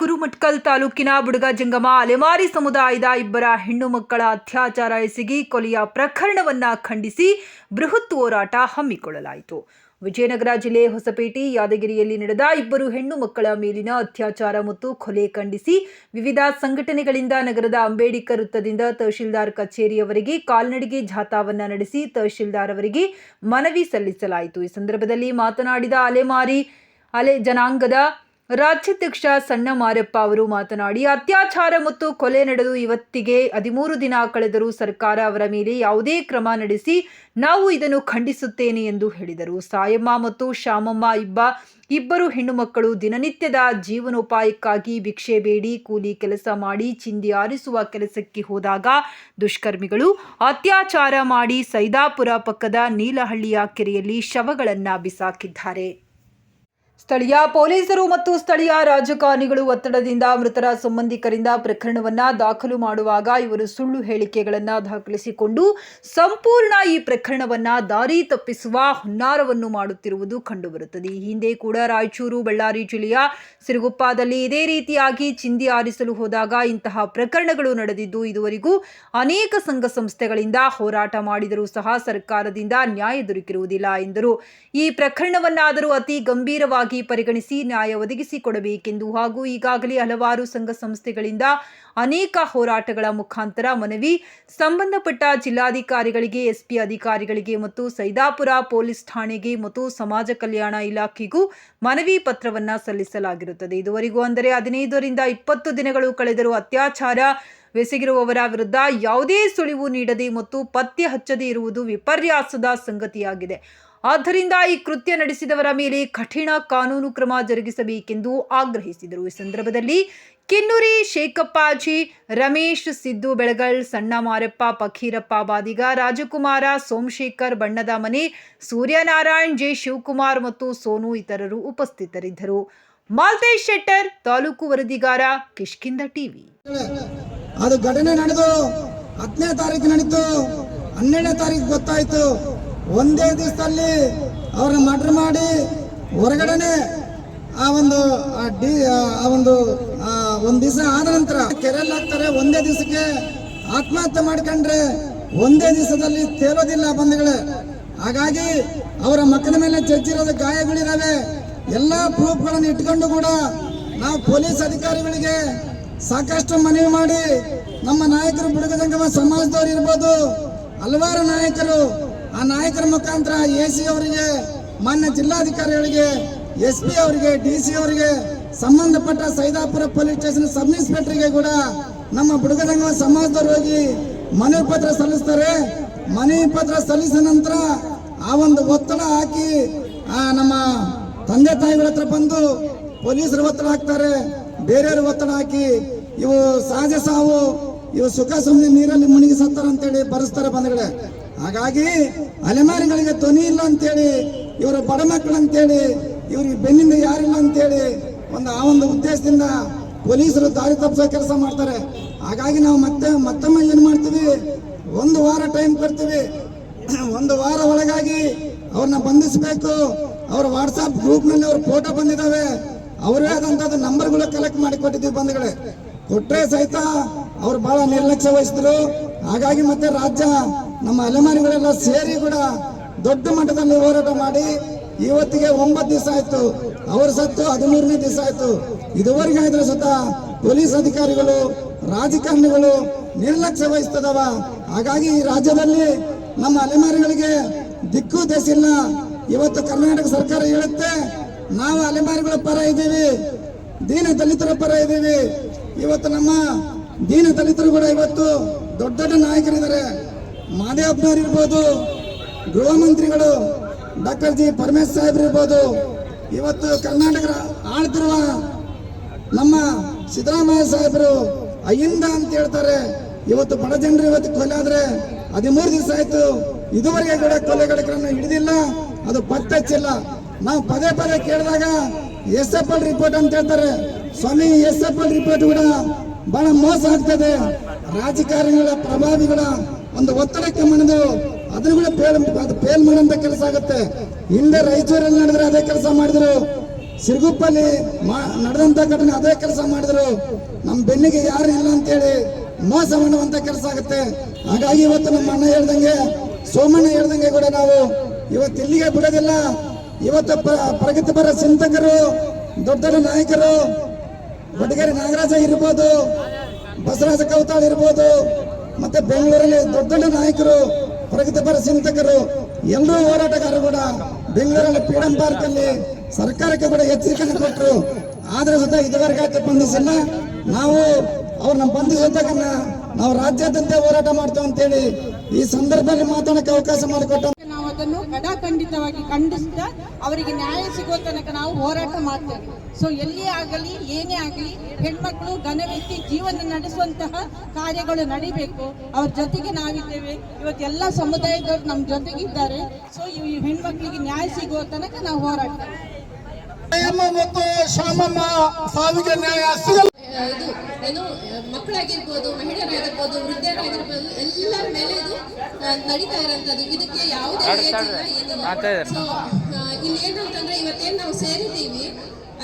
ಗುರುಮಟ್ಕಲ್ ತಾಲೂಕಿನ ಬುಡಗ ಜಂಗಮ ಅಲೆಮಾರಿ ಸಮುದಾಯದ ಇಬ್ಬರ ಹೆಣ್ಣು ಮಕ್ಕಳ ಅತ್ಯಾಚಾರ ಎಸಗಿ ಕೊಲೆಯ ಪ್ರಕರಣವನ್ನ ಖಂಡಿಸಿ ಬೃಹತ್ ಹೋರಾಟ ಹಮ್ಮಿಕೊಳ್ಳಲಾಯಿತು. ವಿಜಯನಗರ ಜಿಲ್ಲೆ ಹೊಸಪೇಟೆ, ಯಾದಗಿರಿಯಲ್ಲಿ ನಡೆದ ಇಬ್ಬರು ಹೆಣ್ಣು ಮಕ್ಕಳ ಮೇಲಿನ ಅತ್ಯಾಚಾರ ಮತ್ತು ಕೊಲೆ ಖಂಡಿಸಿ ವಿವಿಧ ಸಂಘಟನೆಗಳಿಂದ ನಗರದ ಅಂಬೇಡ್ಕರ್ ವೃತ್ತದಿಂದ ತಹಶೀಲ್ದಾರ್ ಕಚೇರಿಯವರೆಗೆ ಕಾಲ್ನಡಿಗೆ ಜಾಥಾವನ್ನ ನಡೆಸಿ ತಹಶೀಲ್ದಾರ್ ಅವರಿಗೆ ಮನವಿ ಸಲ್ಲಿಸಲಾಯಿತು. ಈ ಸಂದರ್ಭದಲ್ಲಿ ಮಾತನಾಡಿದ ಅಲೆಮಾರಿ, ಅಲೆ ಜನಾಂಗದ ರಾಜ್ಯಾಧ್ಯಕ್ಷ ಸಣ್ಣ ಮಾರಪ್ಪ ಅವರು ಮಾತನಾಡಿ, ಅತ್ಯಾಚಾರ ಮತ್ತು ಕೊಲೆ ನಡೆದು ಇವತ್ತಿಗೆ ಹದಿಮೂರು ದಿನ ಕಳೆದರೂ ಸರ್ಕಾರ ಅವರ ಮೇಲೆ ಯಾವುದೇ ಕ್ರಮ ನಡೆಸಿ ನಾವು ಇದನ್ನು ಖಂಡಿಸುತ್ತೇನೆ ಎಂದು ಹೇಳಿದರು. ಸಾಯಮ್ಮ ಮತ್ತು ಶ್ಯಾಮಮ್ಮ ಇಬ್ಬ, ಇಬ್ಬರು ಹೆಣ್ಣು ಮಕ್ಕಳು ದಿನನಿತ್ಯದ ಜೀವನೋಪಾಯಕ್ಕಾಗಿ ಭಿಕ್ಷೆ ಬೇಡಿ, ಕೂಲಿ ಕೆಲಸ ಮಾಡಿ, ಚಿಂದಿ ಆರಿಸುವ ಕೆಲಸಕ್ಕೆ ಹೋದಾಗ ದುಷ್ಕರ್ಮಿಗಳು ಅತ್ಯಾಚಾರ ಮಾಡಿ ಸೈದಾಪುರ ಪಕ್ಕದ ನೀಲಹಳ್ಳಿಯ ಕೆರೆಯಲ್ಲಿ ಶವಗಳನ್ನು ಬಿಸಾಕಿದ್ದಾರೆ. ಸ್ಥಳೀಯ ಪೊಲೀಸರು ಮತ್ತು ಸ್ಥಳೀಯ ರಾಜಕಾರಣಿಗಳು ಒತ್ತಡದಿಂದ ಮೃತರ ಸಂಬಂಧಿಕರಿಂದ ಪ್ರಕರಣವನ್ನ ದಾಖಲು ಮಾಡುವಾಗ ಇವರು ಸುಳ್ಳು ಹೇಳಿಕೆಗಳನ್ನ ದಾಖಲಿಸಿಕೊಂಡು ಸಂಪೂರ್ಣ ಈ ಪ್ರಕರಣವನ್ನ ದಾರಿ ತಪ್ಪಿಸುವ ಹುನ್ನಾರವನ್ನು ಮಾಡುತ್ತಿರುವುದು ಕಂಡುಬರುತ್ತದೆ. ಈ ಹಿಂದೆ ಕೂಡ ರಾಯಚೂರು, ಬಳ್ಳಾರಿ ಜಿಲ್ಲೆಯ ಸಿರುಗುಪ್ಪದಲ್ಲಿ ಇದೇ ರೀತಿಯಾಗಿ ಚಿಂದಿ ಆರಿಸಲು ಹೋದಾಗ ಇಂತಹ ಪ್ರಕರಣಗಳು ನಡೆದಿದ್ದು, ಇದುವರೆಗೂ ಅನೇಕ ಸಂಘ ಸಂಸ್ಥೆಗಳಿಂದ ಹೋರಾಟ ಮಾಡಿದರೂ ಸಹ ಸರ್ಕಾರದಿಂದ ನ್ಯಾಯ ದೊರಕಿರುವುದಿಲ್ಲ ಎಂದರು. ಈ ಪ್ರಕರಣವನ್ನಾದರೂ ಅತಿ ಗಂಭೀರವಾಗಿ ಪರಿಗಣಿಸಿ ನ್ಯಾಯ ಒದಗಿಸಿಕೊಡಬೇಕೆಂದು ಹಾಗೂ ಈಗಾಗಲೇ ಹಲವಾರು ಸಂಘ ಸಂಸ್ಥೆಗಳಿಂದ ಅನೇಕ ಹೋರಾಟಗಳ ಮುಖಾಂತರ ಮನವಿ, ಸಂಬಂಧಪಟ್ಟ ಜಿಲ್ಲಾಧಿಕಾರಿಗಳಿಗೆ, ಎಸ್ಪಿ ಅಧಿಕಾರಿಗಳಿಗೆ ಮತ್ತು ಸೈದಾಪುರ ಪೊಲೀಸ್ ಠಾಣೆಗೆ ಮತ್ತು ಸಮಾಜ ಕಲ್ಯಾಣ ಇಲಾಖೆಗೂ ಮನವಿ ಪತ್ರವನ್ನ ಸಲ್ಲಿಸಲಾಗಿರುತ್ತದೆ. ಇದುವರೆಗೂ ಅಂದರೆ ಹದಿನೈದರಿಂದ ಇಪ್ಪತ್ತು ದಿನಗಳು ಕಳೆದರೂ ಅತ್ಯಾಚಾರ ಬೆಸಗಿರುವವರ ವಿರುದ್ಧ ಯಾವುದೇ ಸುಳಿವು ನೀಡದೆ ಮತ್ತು ಪತ್ತೆ ಹಚ್ಚದೇ ಇರುವುದು ವಿಪರ್ಯಾಸದ ಸಂಗತಿಯಾಗಿದೆ. ಆದ್ದರಿಂದ ಈ ಕೃತ್ಯ ನಡೆಸಿದವರ ಮೇಲೆ ಕಠಿಣ ಕಾನೂನು ಕ್ರಮ ಜರುಗಿಸಬೇಕೆಂದು ಆಗ್ರಹಿಸಿದರು. ಈ ಸಂದರ್ಭದಲ್ಲಿ ಕಿನ್ನುರಿ ಶೇಖಪ್ಪಾಜಿ ರಮೇಶ್ ಸಿದ್ದು ಬೆಳಗಲ್, ಸಣ್ಣ ಮಾರಪ್ಪ ಪಖೀರಪ್ಪ ಬಾದಿಗ, ರಾಜಕುಮಾರ ಸೋಮಶೇಖರ್ ಬಣ್ಣದ ಮನೆ, ಸೂರ್ಯನಾರಾಯಣ್, ಜೆ ಶಿವಕುಮಾರ್ ಮತ್ತು ಸೋನು ಇತರರು ಉಪಸ್ಥಿತರಿದ್ದರು. ಮಾಲ್ತೇಶ್ ಶೆಟ್ಟರ್, ತಾಲೂಕು ವರದಿಗಾರ ಕಿಷ್ಕಿಂದ ಟಿವಿ. ಅದು ಘಟನೆ ನಡೆದು ಹತ್ತನೇ ತಾರೀಕು ನಡೀತು. ಹನ್ನೆರಡನೇ ತಾರೀಕು ಗೊತ್ತಾಯ್ತು. ಒಂದೇ ದಿವಸದಲ್ಲಿ ಅವ್ರನ್ನ ಮರ್ಡರ್ ಮಾಡಿ ಹೊರಗಡೆನೆ ಆ ಒಂದು ಡಿ, ಆ ಒಂದು ಒಂದು ಒಂದ್ ದಿವಸ ಆದ ನಂತರ ಕೆರೆಯಲ್ಲಿ ಹಾಕ್ತಾರೆ. ಒಂದೇ ದಿವಸಕ್ಕೆ ಆತ್ಮಹತ್ಯೆ ಮಾಡ್ಕೊಂಡ್ರೆ ಒಂದೇ ದಿವಸದಲ್ಲಿ ತೇಲೋದಿಲ್ಲ ಬಂಧುಗಳೇ. ಹಾಗಾಗಿ ಅವರ ಮಕ್ಕಳ ಮೇಲೆ ಚರ್ಚಿರೋದು ಗಾಯಗಳಿದಾವೆ. ಎಲ್ಲಾ ಪ್ರೂಫ್ಗಳನ್ನು ಇಟ್ಕೊಂಡು ಕೂಡ ನಾವು ಪೊಲೀಸ್ ಅಧಿಕಾರಿಗಳಿಗೆ ಸಾಕಷ್ಟು ಮನವಿ ಮಾಡಿ ನಮ್ಮ ನಾಯಕರು ಬುಡಕ ಸಂಗಮ ಸಮಾಜದವರು ಇರ್ಬೋದು. ಹಲವಾರು ನಾಯಕರು. ಆ ನಾಯಕರ ಮುಖಾಂತರ ಎ ಸಿ ಅವರಿಗೆ, ಮಾನ್ಯ ಜಿಲ್ಲಾಧಿಕಾರಿಗಳಿಗೆ, ಎಸ್ ಪಿ ಅವರಿಗೆ, ಡಿ ಸಿ ಅವರಿಗೆ, ಸಂಬಂಧಪಟ್ಟ ಸೈದಾಪುರ ಪೊಲೀಸ್ ಸ್ಟೇಷನ್ ಸಬ್ ಇನ್ಸ್ಪೆಕ್ಟರ್ಗೆ ಕೂಡ ನಮ್ಮ ಬುಡಗದಂಗ ಸಮಾಜದವರು ಹೋಗಿ ಮನವಿ ಪತ್ರ ಸಲ್ಲಿಸ್ತಾರೆ. ಮನವಿ ಪತ್ರ ಸಲ್ಲಿಸಿದ ನಂತರ ಆ ಒಂದು ಒತ್ತಡ ಹಾಕಿ ಆ ನಮ್ಮ ತಂದೆ ತಾಯಿಗಳ ಹತ್ರ ಬಂದು ಪೊಲೀಸರು ಒತ್ತಡ ಹಾಕ್ತಾರೆ. ಬೇರೆಯವರು ಒತ್ತಡ ಹಾಕಿ ಇವು ಸಹಜ ಸಾವು, ಇವು ಸುಖ ಸುಮ್ಮನೆ ನೀರಲ್ಲಿ ಮುಳುಗಿ ಸತ್ತಾರ ಅಂತೇಳಿ ಬರೆಸ್ತಾರೆ ಬಂದಗಡೆ ಹಾಗಾಗಿ ಅಲೆಮಾರಿಗಳಿಗೆ ಧ್ವನಿ ಇಲ್ಲ ಅಂತೇಳಿ, ಇವರು ಬಡ ಮಕ್ಕಳು ಅಂತೇಳಿ, ಇವ್ರಿಗೆ ಬೆನ್ನಿಂದ ಯಾರಿಲ್ಲ ಅಂತೇಳಿ ಒಂದು ಆ ಒಂದು ಉದ್ದೇಶದಿಂದ ಪೊಲೀಸರು ದಾರಿ ತಪ್ಪಿಸೋ ಕೆಲಸ ಮಾಡ್ತಾರೆ. ಹಾಗಾಗಿ ನಾವು ಮತ್ತೆ, ಮತ್ತೊಮ್ಮೆ ಏನು ಮಾಡ್ತೀವಿ? ಒಂದು ವಾರ ಟೈಮ್ ಕೊಡ್ತೀವಿ. ಒಂದು ವಾರ ಒಳಗಾಗಿ ಅವ್ರನ್ನ ಬಂಧಿಸಬೇಕು. ಅವ್ರ ವಾಟ್ಸಪ್ ಗ್ರೂಪ್ನಲ್ಲಿ ಅವ್ರ ಫೋಟೋ ಬಂದಿದ್ದಾವೆ. ಅವರೇ ನಂಬರ್ ನಂಬರ್ಗಳು ಕಲೆಕ್ಟ್ ಮಾಡಿ ಕೊಟ್ಟಿದ್ದೀವಿ ಬಂಧುಗಳೇ. ಕೊಟ್ರೆ ಸಹಿತ ಅವ್ರು ಬಹಳ ನಿರ್ಲಕ್ಷ್ಯ ವಹಿಸಿದ್ರು. ಹಾಗಾಗಿ ಮತ್ತೆ ರಾಜ್ಯ, ನಮ್ಮ ಅಲೆಮಾರಿಗಳೆಲ್ಲ ಸೇರಿ ಕೂಡ ದೊಡ್ಡ ಮಟ್ಟದಲ್ಲಿ ಹೋರಾಟ ಮಾಡಿ ಇವತ್ತಿಗೆ ಒಂಬತ್ತು ದಿವಸ ಆಯ್ತು. ಅವರು ಸತ್ತು ಹದಿಮೂರನೇ ದಿವಸ ಆಯ್ತು. ಇದುವರೆಗೆ ಆದ್ರೆ ಸುತ್ತ ಪೊಲೀಸ್ ಅಧಿಕಾರಿಗಳು, ರಾಜಕಾರಣಿಗಳು ನಿರ್ಲಕ್ಷ್ಯ ವಹಿಸ್ತದವ. ಹಾಗಾಗಿ ಈ ರಾಜ್ಯದಲ್ಲಿ ನಮ್ಮ ಅಲೆಮಾರಿಗಳಿಗೆ ದಿಕ್ಕು ದೇಸಿಲ್ಲ ಇವತ್ತು ಕರ್ನಾಟಕ ಸರ್ಕಾರ ಹೇಳುತ್ತೆ, ನಾವು ಅಲೆಮಾರಿಗಳ ಪರ ಇದ್ದೀವಿ. ದೀನ ದಲಿತರ ಪರ ಇದ್ದೀವಿ. ಇವತ್ತು ನಮ್ಮ ದೀನ ದಲಿತರು ಕೂಡ ಇವತ್ತು ದೊಡ್ಡ ದೊಡ್ಡ ನಾಯಕರಿದ್ದಾರೆ. ಮಾದೇವಪ್ಪನವ್ರು ಇರ್ಬೋದು, ಗೃಹ ಮಂತ್ರಿಗಳು, ಡಾಕ್ಟರ್ ಜಿ ಪರಮೇಶ್ ಸಾಹೇಬ್ ಇರ್ಬೋದು. ಇವತ್ತು ಕರ್ನಾಟಕ ಆಳ್ತಿರುವ ನಮ್ಮ ಸಿದ್ದರಾಮಯ್ಯ ಸಾಹೇಬರು ಅಯ್ಯಿಂದ ಅಂತ ಹೇಳ್ತಾರೆ. ಇವತ್ತು ಬಡ ಜನರು ಇವತ್ತು ಕೊಲೆ ಆದ್ರೆ ಹದಿಮೂರು ದಿವಸ ಆಯ್ತು. ಇದುವರೆಗೆ ಕೂಡ ಕೊಲೆಗಳನ್ನು ಹಿಡಿದಿಲ್ಲ. ಅದು ಪತ್ತೆ ಹಚ್ಚಿಲ್ಲ ನಾವು ಪದೇ ಪದೇ ಕೇಳಿದಾಗ ಎಸ್ ಎಫ್ ಎಲ್ ರಿಪೋರ್ಟ್ ಅಂತ ಹೇಳ್ತಾರೆ. ಸ್ವಾಮಿ ಎಸ್ ಎಫ್ ಎಲ್ ರಿಪೋರ್ಟ್ ಕೂಡ ಬಹಳ ಮೋಸ ಆಗ್ತದೆ. ರಾಜಕಾರಣಿಗಳ ಪ್ರಭಾವಿಗಳ ಒಂದು ಒತ್ತಡಕ್ಕೆ ಮಣಿದು ಅದನ್ನು ಕೂಡ ಫೇಲ್ ಅದು ಫೇಲ್ ಮಾಡುವಂತ ಕೆಲಸ ಆಗುತ್ತೆ. ಹಿಂದೆ ರಾಯಚೂರಲ್ಲಿ ನಡೆದ್ರೆ ಅದೇ ಕೆಲಸ ಮಾಡಿದ್ರು. ಸಿರುಗುಪ್ಪಲ್ಲಿ ನಡೆದಂತ ಘಟನೆ ಅದೇ ಕೆಲಸ ಮಾಡಿದ್ರು. ನಮ್ಮ ಬೆನ್ನಿಗೆ ಯಾರು ಇಲ್ಲ ಅಂತೇಳಿ ಮೋಸ ಮಾಡುವಂತ ಕೆಲಸ ಆಗುತ್ತೆ. ಹಾಗಾಗಿ ಇವತ್ತು ನಮ್ಮ ಅಣ್ಣ ಹೇಳ್ದಂಗೆ, ಸೋಮಣ್ಣ ಹೇಳ್ದಂಗೆ ಕೂಡ ನಾವು ಇವತ್ತು ಇಲ್ಲಿಗೆ ಬಿಡೋದಿಲ್ಲ ಇವತ್ತು ಪ್ರ- ಪ್ರಗತಿಪರ ಚಿಂತಕರು ದೊಡ್ಡ ದೊಡ್ಡ ನಾಯಕರು, ಬಡಗೇರಿ ನಾಗರಾಜ ಇರ್ಬೋದು, ಬಸವರಾಜ ಕೌತಾಳ್ ಇರ್ಬೋದು, ಮತ್ತೆ ಬೆಂಗಳೂರಲ್ಲಿ ದೊಡ್ಡ ದೊಡ್ಡ ನಾಯಕರು ಪ್ರಗತಿಪರ ಚಿಂತಕರು, ಎಲ್ಲರೂ ಹೋರಾಟಗಾರರು ಕೂಡ ಬೆಂಗಳೂರಲ್ಲಿ ಫ್ರೀಡಂ ಪಾರ್ಕ್ ಅಲ್ಲಿ ಸರ್ಕಾರಕ್ಕೆ ಕೂಡ ಎಚ್ಚರಿಕೆಯನ್ನು ಕೊಟ್ಟರು. ಆದ್ರೆ ಸುತ್ತ ಇದುವರೆಗೆ ಬಂಧಿಸಿಲ್ಲ ನಾವು ಅವ್ರನ್ನ ಬಂಧಿಸೋದಕ್ಕನ್ನ ನಾವು ರಾಜ್ಯಾದ್ಯಂತ ಹೋರಾಟ ಮಾಡ್ತೇವೆ ಅಂತೇಳಿ ಈ ಸಂದರ್ಭದಲ್ಲಿ ಮಾತಾಡಕ್ಕೆ ಅವಕಾಶ ಮಾಡಿಕೊಟ್ಟ ಅದನ್ನು ಕಡಾಖಂಡಿತವಾಗಿ ಖಂಡಿಸ್ತಾ ಅವರಿಗೆ ನ್ಯಾಯ ಸಿಗೋ ತನಕ ನಾವು ಹೋರಾಟ ಮಾಡ್ತೇವೆ. ಸೊ ಎಲ್ಲಿಯೇ ಆಗಲಿ, ಏನೇ ಆಗಲಿ, ಹೆಣ್ಮಕ್ಳು ಘನವ್ಯಕ್ತಿ ಜೀವನ ನಡೆಸುವಂತಹ ಕಾರ್ಯಗಳು ನಡಿಬೇಕು. ಅವ್ರ ಜೊತೆಗೆ ನಾವಿದ್ದೇವೆ. ಇವತ್ತು ಎಲ್ಲ ಸಮುದಾಯದವರು ನಮ್ಮ ಜೊತೆಗಿದ್ದಾರೆ. ಸೊ ಈ ಹೆಣ್ಮಕ್ಳಿಗೆ ನ್ಯಾಯ ಸಿಗುವ ತನಕ ನಾವು ಹೋರಾಟ ಮತ್ತು ಶಾಮಮ್ಮ ಸಾವಿಗೆ ನ್ಯಾಯ ಇದು ಏನು ಮಕ್ಕಳಾಗಿರ್ಬೋದು ಮಹಿಳೆಯರಾಗಿರ್ಬೋದು ವೃದ್ಧರಾಗಿರ್ಬೋದು ಎಲ್ಲರ ಮೇಲೆ ಇದು ನಡೀತಾ ಇರೋಂಥದ್ದು. ಇದಕ್ಕೆ ಯಾವುದೇ ಏನಿಲ್ಲ. ಸೊ ಇಲ್ಲಿ ಏನಂತಂದ್ರೆ ಇವತ್ತೇನು ನಾವು ಸೇರಿದ್ದೀವಿ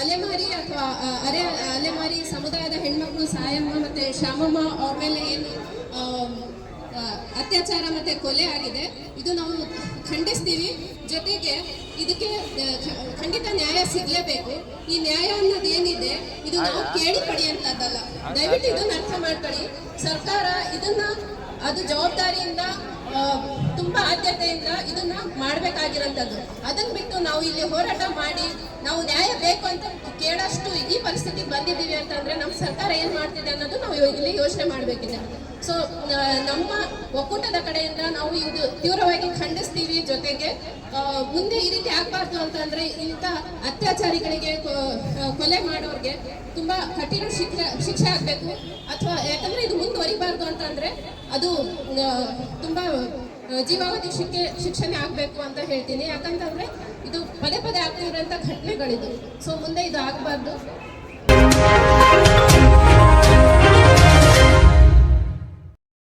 ಅಲೆಮಾರಿ ಅಥವಾ ಅರೆ ಅಲೆಮಾರಿ ಸಮುದಾಯದ ಹೆಣ್ಮಕ್ಳು ಸಾಯಮ್ಮ ಮತ್ತೆ ಶ್ಯಾಮಮ್ಮ ಅವ್ರ ಮೇಲೆ ಏನು ಅತ್ಯಾಚಾರ ಮತ್ತೆ ಕೊಲೆ ಆಗಿದೆ. ಇದು ನಾವು ಖಂಡಿಸ್ತೀವಿ. ಜೊತೆಗೆ ಇದಕ್ಕೆ ಖಂಡಿತ ನ್ಯಾಯ ಸಿಗ್ಲೇಬೇಕು. ಈ ನ್ಯಾಯ ಅನ್ನೋದು ಏನಿದೆ ಇದು ನಾವು ಕೇಳಿ ಪಡೆಯುವಂತದ್ದಲ್ಲ ದಯವಿಟ್ಟು ಇದನ್ನ ಅರ್ಥ ಮಾಡ್ಕೊಳ್ಳಿ. ಸರ್ಕಾರ ಇದನ್ನ ಅದು ಜವಾಬ್ದಾರಿಯಿಂದ ತುಂಬಾ ಆದ್ಯತೆಯಿಂದ ಇದನ್ನ ಮಾಡ್ಬೇಕಾಗಿರೋಂಥದ್ದು ಅದನ್ನ ಬಿಟ್ಟು ನಾವು ಇಲ್ಲಿ ಹೋರಾಟ ಮಾಡಿ, ನಾವು ನ್ಯಾಯ ಬೇಕು ಅಂತ ಕೇಳಷ್ಟು ಈ ಪರಿಸ್ಥಿತಿ ಬಂದಿದ್ದೀವಿ ಅಂತಂದ್ರೆ ನಮ್ಮ ಸರ್ಕಾರ ಏನ್ ಮಾಡ್ತಿದೆ ಅನ್ನೋದು ನಾವು ಇಲ್ಲಿ ಯೋಚನೆ ಮಾಡಬೇಕಿದೆ. ಸೊ ನಮ್ಮ ಒಕ್ಕೂಟದ ಕಡೆಯಿಂದ ನಾವು ಇದು ತೀವ್ರವಾಗಿ ಖಂಡಿಸ್ತೀವಿ ಜೊತೆಗೆ ಮುಂದೆ ಈ ರೀತಿ ಆಗ್ಬಾರ್ದು ಅಂತಂದ್ರೆ ಇಂಥ ಅತ್ಯಾಚಾರಿಗಳಿಗೆ ಕೊಲೆ ಮಾಡೋರಿಗೆ ತುಂಬಾ ಕಠಿಣ ಶಿಕ್ಷೆ ಶಿಕ್ಷೆ ಆಗ್ಬೇಕು. ಅಥವಾ ಯಾಕಂದ್ರೆ ಇದು ಮುಂದುವರಿಬಾರ್ದು ಅಂತಂದ್ರೆ ಅದು ತುಂಬಾ ಜೀವಾವಧಿ ಶಿಕ್ಷೆ ಶಿಕ್ಷಣ ಆಗಬೇಕು ಅಂತ ಹೇಳ್ತೀನಿ. ಯಾಕಂತಂದರೆ ಇದು ಪದೇ ಪದೇ ಆಗ್ತಿರೋಂಥ ಘಟನೆಗಳಿದು. ಸೊ ಮುಂದೆ ಇದು ಆಗಬಾರ್ದು.